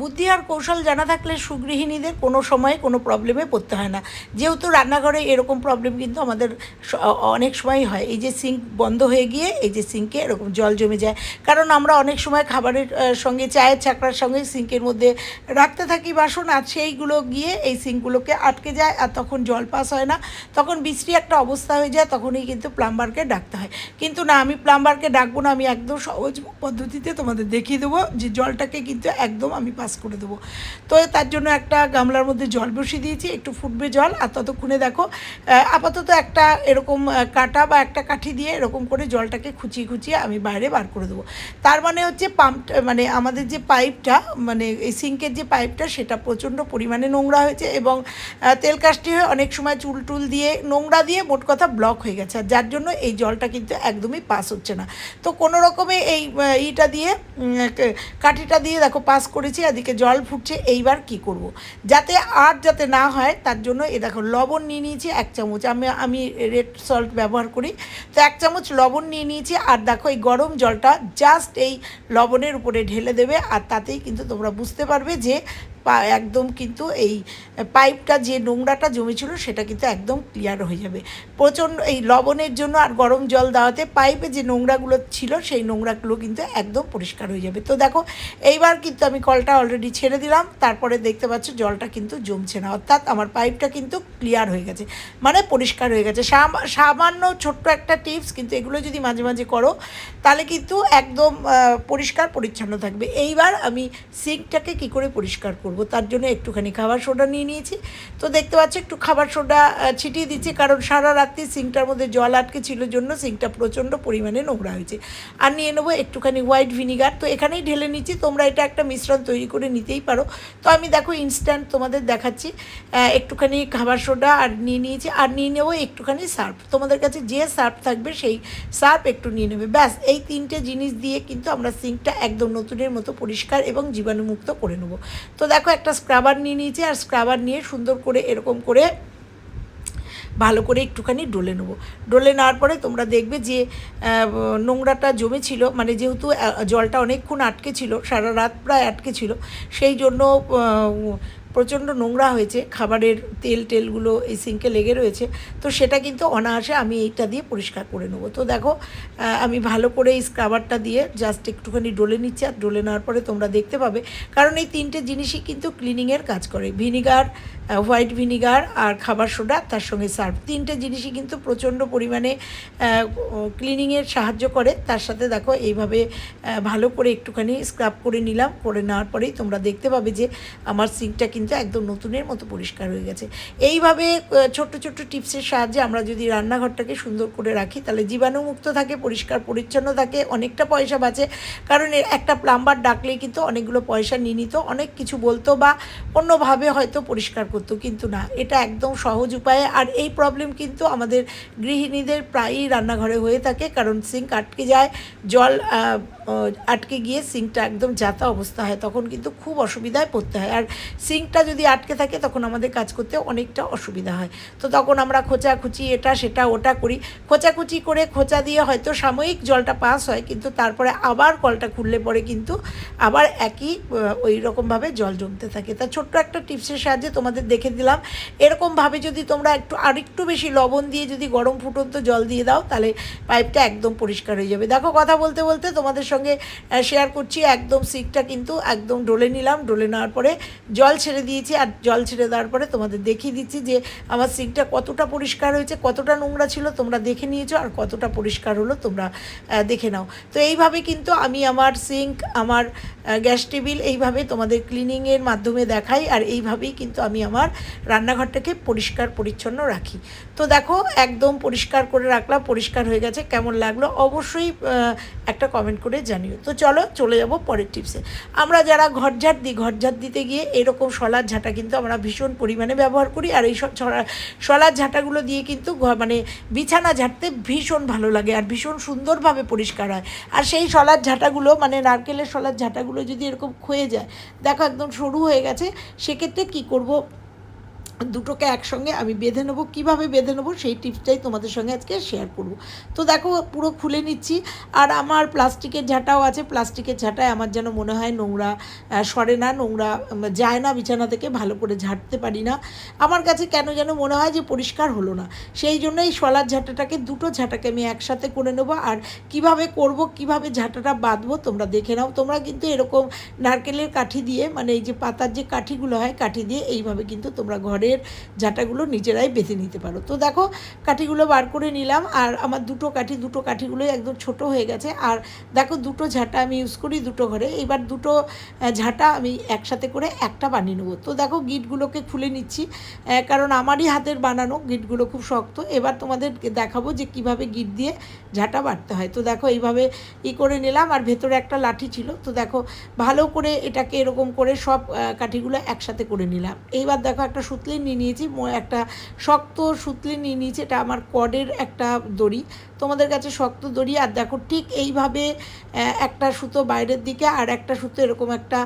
বুদ্ধি আর কৌশল জানা থাকলে সুগৃহিণীদের কোনো সময় কোনো প্রবলেমে পড়তে হয় না। যেহেতু রান্নাঘরে এরকম প্রবলেম কিন্তু আমাদের অনেক সময় হয়। এই যে সিঙ্ক বন্ধ হয়ে গিয়ে এই যে সিঙ্কে এরকম জল জমে যায়। কারণ আমরা অনেক সময় খাবারের সঙ্গে, চায়ের ছাকড়ার সঙ্গে সিঙ্কের মধ্যে রাখতে থাকি বাসন আর সেইগুলো গিয়ে এই সিঙ্কগুলোকে আটকে যায় আর তখন জল পাস হয় না। তখন বিশ্রী একটা অবস্থা হয়ে যায়, তখনই কিন্তু প্লাম্বারকে ডাকতে হয়। কিন্তু না, আমি প্লাম্বারকে ডাকবো না, আমি একদম সহজ পদ্ধতিতে তোমাদের দেখিয়ে দেবো যে জলটাকে কিন্তু একদম আমি পাস করে দেবো। তো তার জন্য একটা গামলার মধ্যে জল বসিয়ে দিয়েছি, একটু ফুটবে জল, আর ততক্ষণে দেখো আপাতত একটা এরকম কাটা বা একটা কাঠি দিয়ে এরকম করে জলটাকে খুঁচিয়ে খুঁচিয়ে আমি বাইরে বার করে দেবো। তার মানে হচ্ছে পাম্প মানে আমাদের যে পাইপটা মানে এই সিঙ্কের যে পাইপটা সেটা প্রচণ্ড পরিমাণে নোংরা হয়েছে এবং তেল কাস্টি হয়ে অনেক সময় চুল টুল দিয়ে, নোংরা দিয়ে মোট কথা ব্লক হয়ে গেছে। আর যার জন্য এই জলটা কিন্তু একদমই পাস হচ্ছে না। তো কোনো রকমে এই ইটা দিয়ে কাঠিটা দিয়ে দেখো পাস করেছি এদিকে জল ফুটছে, এইবার কি করব। যাতে আর যাতে না হয়, তার জন্য এ দেখো, লবণ নিয়ে নিয়েছি এক চামচ আমি আমি রেড সল্ট ব্যবহার করি তো এক চামচ লবণ নিয়ে নিয়েছি, আর দেখো এই গরম জলটা জাস্ট এই লবণের উপরে ঢেলে দেবে, আর তাতেই কিন্তু তোমরা বুঝতে পারবে যে একদম কিন্তু এই পাইপটা যে নোংরাটা জমেছিল সেটা কিন্তু একদম ক্লিয়ার হয়ে যাবে। প্রচণ্ড এই লবণের জন্য আর গরম জল দেওয়াতে পাইপে যে নোংরাগুলো ছিল সেই নোংরাগুলো কিন্তু একদম পরিষ্কার হয়ে যাবে। তো দেখো, এইবার কিন্তু আমি কলটা অলরেডি ছেড়ে দিলাম, তারপরে দেখতে পাচ্ছ জলটা কিন্তু জমছে না। অর্থাৎ আমার পাইপটা কিন্তু ক্লিয়ার হয়ে গেছে মানে পরিষ্কার হয়ে গেছে। সাম- সামান্য ছোট্ট একটা টিপস কিন্তু এগুলো যদি মাঝে মাঝে করো, তাহলে কিন্তু একদম পরিষ্কার পরিচ্ছন্ন থাকবে। এইবার আমি সিঙ্কটাকে কি করে পরিষ্কার করব? তার জন্য একটুখানি খাবার সোডা নিয়ে নিয়েছি। তো দেখতে পাচ্ছ, একটু খাবার সোডা ছিটিয়ে দিচ্ছি, কারণ সারা রাত্রি সিঙ্কটার মধ্যে জল আটকে ছিল জন্য সিঙ্কটা প্রচণ্ড পরিমাণে নোংরা হয়েছে। আর নিয়ে নেব একটুখানি হোয়াইট ভিনিগার। তো এখানেই ঢেলে নিচ্ছি, তোমরা এটা একটা মিশ্রণ তৈরি করে নিতেই পারো। তো আমি দেখো ইনস্ট্যান্ট তোমাদের দেখাচ্ছি একটুখানি খাবার সোডা আর নিয়ে নিয়েছি, আর নিয়ে নেব একটুখানি সার্ফ। তোমাদের কাছে যে সার্ফ থাকবে সেই সার্ফ একটু নিয়ে নেবে। ব্যাস, এই তিনটে জিনিস দিয়ে কিন্তু আমরা সিঙ্কটা একদম নতুনের মতো পরিষ্কার এবং জীবাণুমুক্ত করে নেব। তো দেখো একটা স্ক্রাবার নিয়ে নিয়েছি, আর স্ক্রাবার নিয়ে সুন্দর করে এরকম করে ভালো করে একটুখানি ডলে নেব। ডলে নেওয়ার পরে তোমরা দেখবে যে নোংরাটা জমেছিল মানে যেহেতু জলটা অনেকক্ষণ আটকে ছিল, সারা রাত প্রায় আটকে ছিল, সেই জন্য প্রচণ্ড নোংরা হয়েছে, খাবারের তেল টেলগুলো এই সিঙ্কে লেগে রয়েছে, তো সেটা কিন্তু অনায়াসে আমি এইটা দিয়ে পরিষ্কার করে নেব। তো দেখো আমি ভালো করে এই স্ক্রাবারটা দিয়ে জাস্ট একটুখানি ডলে নিচ্ছি, আর ডলে নেওয়ার পরে তোমরা দেখতে পাবে, কারণ এই তিনটে জিনিসই কিন্তু ক্লিনিংয়ের কাজ করে। ভিনিগার হোয়াইট ভিনিগার আর খাবার সোডা তার সঙ্গে সার্ফ তিনটে জিনিসই কিন্তু প্রচণ্ড পরিমাণে ক্লিনিংয়ের সাহায্য করে। তার সাথে দেখো, এইভাবে ভালো করে একটুখানি স্ক্রাব করে নিলাম। করে নেওয়ার পরেই তোমরা দেখতে পাবে যে আমার সিঙ্কটা কিন্তু একদম নতুনের মতো পরিষ্কার হয়ে গেছে। এইভাবে ছোট্ট ছোট্ট টিপসের সাহায্যে আমরা যদি রান্নাঘরটাকে সুন্দর করে রাখি, তাহলে জীবাণুমুক্ত থাকে, পরিষ্কার, পরিচ্ছন্ন থাকে, অনেকটা পয়সা বাঁচে। কারণ একটা প্লাম্বার ডাকলেই কিন্তু অনেকগুলো পয়সা নিয়ে নিত। অনেক কিছু বলতো বা অন্যভাবে হয়তো পরিষ্কার করতো, কিন্তু না। এটা একদম সহজ উপায়ে। আর এই প্রবলেম কিন্তু আমাদের গৃহিণীদের প্রায়ই রান্নাঘরে হয়ে থাকে, কারণ সিঙ্ক আটকে যায়, জল আটকে গিয়ে সিঙ্কটা একদম যাতা অবস্থা হয়, তখন কিন্তু খুব অসুবিধায় পড়তে হয়। আর সিঙ্কটা যদি আটকে থাকে, তখন আমাদের কাজ করতে অনেকটা অসুবিধা হয়। তো তখন আমরা খোঁচাখুচি এটা, সেটা, ওটা করি। খোঁচাখুচি করে খোঁচা দিয়ে হয়তো সাময়িক জলটা পাস হয়, কিন্তু তারপরে আবার কলটা খুললে পরে কিন্তু আবার একই ওই রকমভাবে জল জমতে থাকে। তা ছোট্ট একটা টিপসের সাহায্যে তোমাদের দেখে দিলাম। এরকমভাবে যদি তোমরা একটু, আরেকটু বেশি লবণ দিয়ে যদি গরম ফুটন্ত জল দিয়ে দাও, তাহলে পাইপটা একদম পরিষ্কার হয়ে যাবে। দেখো, কথা বলতে বলতে তোমাদের সঙ্গে শেয়ার করছি। একদম সিকটা কিন্তু একদম ডলে নিলাম। ডলে নেওয়ার পরে জল ছেড়ে দিয়েছি আর জল ছেড়ে দেওয়ার পরে তোমাদের দেখিয়ে দিচ্ছি যে আমার সিকটা কতটা পরিষ্কার হয়েছে, কতটা নোংরা ছিল তোমরা দেখে নিয়েছো আর কতটা পরিষ্কার হলো তোমরা দেখে নাও। তো এইভাবে কিন্তু আমি আমার সিঙ্ক আমার গ্যাস টেবিল এইভাবে তোমাদের ক্লিনিংয়ের মাধ্যমে দেখাই, আর এইভাবেই কিন্তু আমি আমার রান্নাঘরটাকে পরিষ্কার পরিচ্ছন্ন রাখি। তো দেখো, একদম পরিষ্কার করে রাখলাম, পরিষ্কার হয়ে গেছে, কেমন লাগল অবশ্যই একটা কমেন্ট করে জানিও। তো চলো, চলে যাব পরের টিপসে আমরা যারা ঘর ঘরঝাট দিই ঘর ঘরঝাট দিতে গিয়ে এরকম শলার ঝাঁটা কিন্তু আমরা ভীষণ পরিমাণে ব্যবহার করি, আর এই শলার ঝাঁটাগুলো দিয়ে কিন্তু মানে বিছানা ঝাঁটতে ভীষণ ভালো লাগে, আর ভীষণ সুন্দরভাবে পরিষ্কার হয়। আর সেই শলার ঝাঁটাগুলো মানে নারকেলের শলার ঝাঁটাগুলো যদি এরকম ক্ষয়ে যায় দেখো একদম সরু হয়ে গেছে সেক্ষেত্রে কী করব? দুটোকে একসঙ্গে আমি বেঁধে নেব। কীভাবে বেঁধে নেব সেই টিপসটাই তোমাদের সঙ্গে আজকে শেয়ার করব। তো দেখো, পুরো খুলে নিচ্ছি। আর আমার প্লাস্টিকের ঝাঁটাও আছে। প্লাস্টিকের ঝাঁটায় আমার যেন মনে হয় নোংরা সরে না, নোংরা যায় না বিছানা থেকে, ভালো করে ঝাঁটতে পারি না। আমার কাছে কেন যেন মনে হয় যে পরিষ্কার হলো না। সেই জন্য এই শলার ঝাঁটাটাকে, দুটো ঝাঁটাকে আমি একসাথে করে নেব। আর কীভাবে করব, কীভাবে ঝাঁটাটা বাঁধবো তোমরা দেখে নাও। তোমরা কিন্তু এরকম নারকেলের কাঠি দিয়ে মানে এই যে পাতার যে কাঠিগুলো হয়, কাঠি দিয়ে এইভাবে কিন্তু তোমরা ঘরের ঝাঁটাগুলো নিজেরাই বেঁধে নিতে পারো। তো দেখো, কাঠিগুলো বার করে নিলাম আর আমার দুটো কাঠি, দুটো কাঠিগুলোই একদম ছোট হয়ে গেছে। আর দেখো, দুটো ঝাঁটা আমি ইউজ করি দুটো ঘরে। এবার দুটো ঝাঁটা আমি একসাথে করে একটা বানিয়ে নেব। তো দেখো, গিটগুলোকে খুলে নিচ্ছি কারণ আমারই হাতের বানানো গিটগুলো খুব শক্ত। এবার তোমাদেরকে দেখাবো যে কীভাবে গিট দিয়ে ঝাঁটা বাটতে হয়। তো দেখো, এইভাবে ই করে নিলাম আর ভেতরে একটা লাঠি ছিল। তো দেখো, ভালো করে এটাকে এরকম করে সব কাঠিগুলো একসাথে করে নিলাম। এইবার দেখো, একটা সুতলি নিয়ে নিয়েছি একটা শক্ত সুতলি নিয়ে নিয়েছি, এটা আমার কডের একটা দড়ি। তোমাদের কাছে শক্ত দড়ি, আর দেখো ঠিক এইভাবে একটা সুতো বাইরের দিকে আর একটা সুতো এরকম একটা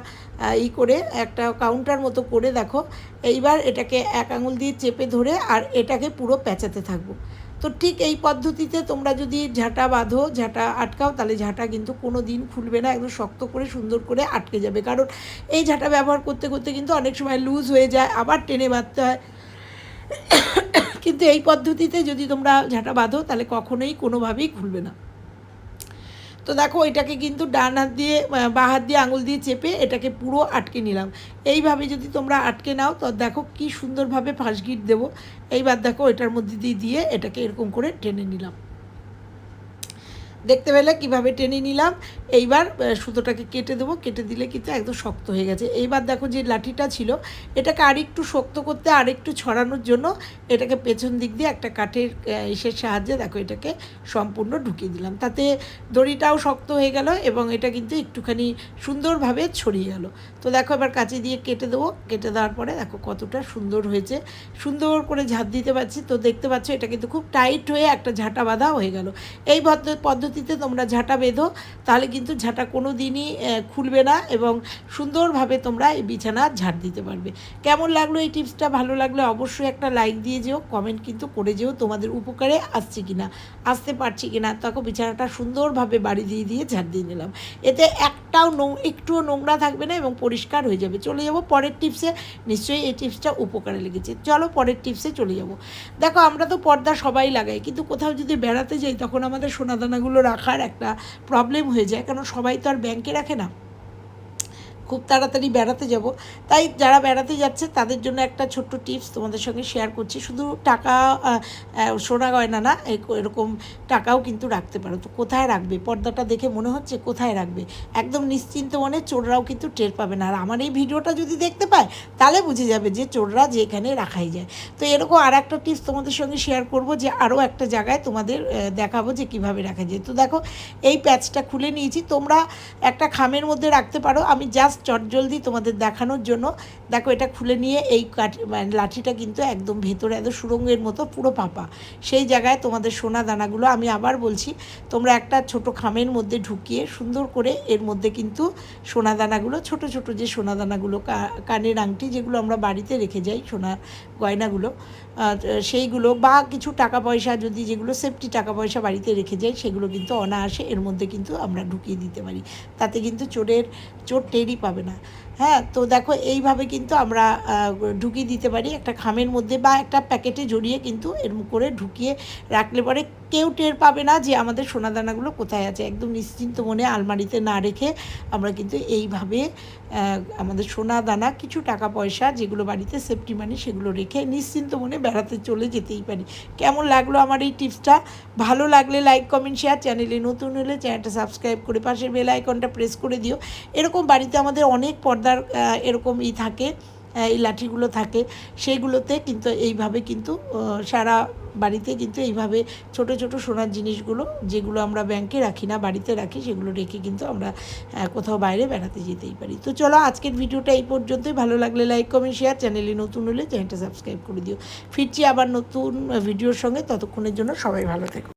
ই করে, একটা কাউন্টার মতো করে দেখো। এইবার এটাকে এক আঙুল দিয়ে চেপে ধরে আর এটাকে পুরো প্যাঁচাতে থাকব। তো ঠিক এই পদ্ধতিতে তোমরা যদি ঝাঁটা বাঁধো, ঝাঁটা আটকাও, তাহলে ঝাঁটা কিন্তু কোনো দিন খুলবে না, একদম শক্ত করে, সুন্দর করে আটকে যাবে। কারণ এই ঝাঁটা ব্যবহার করতে করতে কিন্তু অনেক সময় লুজ হয়ে যায়, আবার টেনে বাঁধতে হয়। কিন্তু এই পদ্ধতিতে যদি তোমরা ঝাঁটা বাঁধো, তাহলে কখনোই কোনোভাবেই খুলবে না। তো দেখো, এটাকে কিন্তু ডান হাত দিয়ে বা হাত দিয়ে আঙুল দিয়ে চেপে এটাকে পুরো আটকে নিলাম। এইভাবে যদি তোমরা আটকে নাও, তো দেখো কি সুন্দরভাবে ফাঁসগিট দেবো। এইবার দেখো এটার মধ্যে দিয়ে দিয়ে এটাকে এরকম করে টেনে নিলাম। দেখতে পেলে কীভাবে টেনে নিলাম, এইবার সুতোটাকে কেটে দেবো, কেটে দিলে কিন্তু একদম শক্ত হয়ে গেছে। এইবার দেখো যে লাঠিটা ছিল, এটাকে আরেকটু শক্ত করতে, আরেকটু ছড়ানোর জন্য এটাকে পেছন দিক দিয়ে একটা কাঠের ইসের সাহায্যে দেখো এটাকে সম্পূর্ণ ঢুকিয়ে দিলাম। তাতে দড়িটাও শক্ত হয়ে গেল এবং এটা কিন্তু একটুখানি সুন্দরভাবে ছড়িয়ে গেল। তো দেখো এবার কাঁচি দিয়ে কেটে দেবো। কেটে দেওয়ার পরে দেখো কতটা সুন্দর হয়েছে। সুন্দর করে ঝাঁপ দিতে পারছি। তো দেখতে পাচ্ছ এটা কিন্তু খুব টাইট হয়ে একটা ঝাঁটা বাঁধা হয়ে গেল। এই পদ্ধ- পদ্ধতিতে তোমরা ঝাঁটা বেঁধো, তাহলে কিন্তু ঝাঁটা কোনো দিনই খুলবে না এবং সুন্দরভাবে তোমরা এই বিছানা ঝাঁট দিতে পারবে। কেমন লাগল এই টিপসটা? ভালো লাগলে অবশ্যই একটা লাইক দিয়ে যেও, কমেন্ট কিন্তু করে যেও তোমাদের উপকারে আসছে কিনা, আসতে পারছি কিনা তখন বিছানাটা সুন্দরভাবে বাড়ি দিয়ে দিয়ে ঝাঁট দিয়ে নিলাম। এতে একটাও নো, একটুও নোংরা থাকবে না এবং পরিষ্কার হয়ে যাবে। চলে যাব পরের টিপসে নিশ্চয়ই এই টিপসটা উপকারে লেগেছে। চলো পরের টিপসে চলে যাব। দেখো, আমরা তো পর্দা সবাই লাগাই, কিন্তু কোথাও যদি বেড়াতে যাই, তখন আমাদের সোনাদানাগুলো রাখার একটা প্রবলেম হয়ে যায় কারণ সবাই তো আর ব্যাংকে রাখে না? খুব তাড়াতাড়ি বেড়াতে যাব। তাই যারা বেড়াতে যাচ্ছে, তাদের জন্য একটা ছোট্ট টিপস তোমাদের সঙ্গে শেয়ার করছি। শুধু টাকা সোনা গয়না না এরকম টাকাও কিন্তু রাখতে পারো। তো কোথায় রাখবে? পর্দাটা দেখে মনে হচ্ছে কোথায় রাখবে? একদম নিশ্চিন্ত মনে চোররাও কিন্তু টের পাবে না। আর আমার এই ভিডিওটা যদি দেখতে পায়, তাহলে বুঝে যাবে যে চোররা যেখানে রাখাই যায়। তো এরকম আর একটা টিপস তোমাদের সঙ্গে শেয়ার করব যে আরও একটা জায়গায় তোমাদের দেখাবো যে কীভাবে রাখা যায়। তো দেখো, এই প্যাচটা খুলে নিয়েছি। তোমরা একটা খামের মধ্যে রাখতে পারো। আমি জাস্ট চটজলদি তোমাদের দেখানোর জন্য। দেখো, এটা খুলে নিয়ে এই কাঠি মানে লাঠিটা কিন্তু একদম ভেতরে, এত সুরঙ্গের মতো, পুরো পাপা। সেই জায়গায় তোমাদের সোনা দানাগুলো আমি আবার বলছি, তোমরা একটা ছোট খামের মধ্যে ঢুকিয়ে সুন্দর করে এর মধ্যে কিন্তু সোনা দানাগুলো, ছোট ছোট যে সোনা দানাগুলো কানের আংটি যেগুলো আমরা বাড়িতে রেখে যাই সোনার গয়নাগুলো সেইগুলো বা কিছু টাকা পয়সা যদি যেগুলো সেফটি টাকা পয়সা বাড়িতে রেখে যাই, সেগুলো কিন্তু অনায়াসে এর মধ্যে কিন্তু আমরা ঢুকিয়ে দিতে পারি। তাতে কিন্তু চোরের, চোর টেরই পাবে না। হ্যাঁ তো দেখো এইভাবে কিন্তু আমরা ঢুকিয়ে দিতে পারি একটা খামের মধ্যে বা একটা প্যাকেটে জড়িয়ে কিন্তু এরম করে ঢুকিয়ে রাখলে পরে কেউ টের পাবে না যে আমাদের সোনাদানাগুলো কোথায় আছে। একদম নিশ্চিন্ত মনে আলমারিতে না রেখে আমরা কিন্তু এইভাবে আমাদের সোনা দানা কিছু টাকা পয়সা যেগুলো বাড়িতে সেফটি মানি সেগুলো রেখে নিশ্চিন্ত মনে বেড়াতে চলে যেতেই পারি। কেমন লাগল আমার এই টিপসটা? ভালো লাগলে লাইক কমেন্ট শেয়ার চ্যানেলে নতুন হলে চ্যানেলটা সাবস্ক্রাইব করে পাশের বেল আইকনটা প্রেস করে দিও। এরকম বাড়িতে আমাদের অনেক পর্দার এরকম ই থাকে। এই লাঠিগুলো থাকে সেইগুলোতে কিন্তু এইভাবে কিন্তু সারা বাড়িতে কিন্তু এইভাবে ছোট ছোট সোনার জিনিসগুলো যেগুলো আমরা ব্যাংকে রাখি না, বাড়িতে রাখি, সেগুলো রেখে কিন্তু আমরা কোথাও বাইরে বেড়াতে যেতেই পারি। তো চলো আজকের ভিডিওটা এই পর্যন্তই। ভালো লাগলে লাইক কমেন্ট শেয়ার চ্যানেলে নতুন হলে চ্যানেলটা সাবস্ক্রাইব করে দিও। ফিরছি আবার নতুন ভিডিওর সঙ্গে। ততক্ষণের জন্য সবাই ভালো থেকো।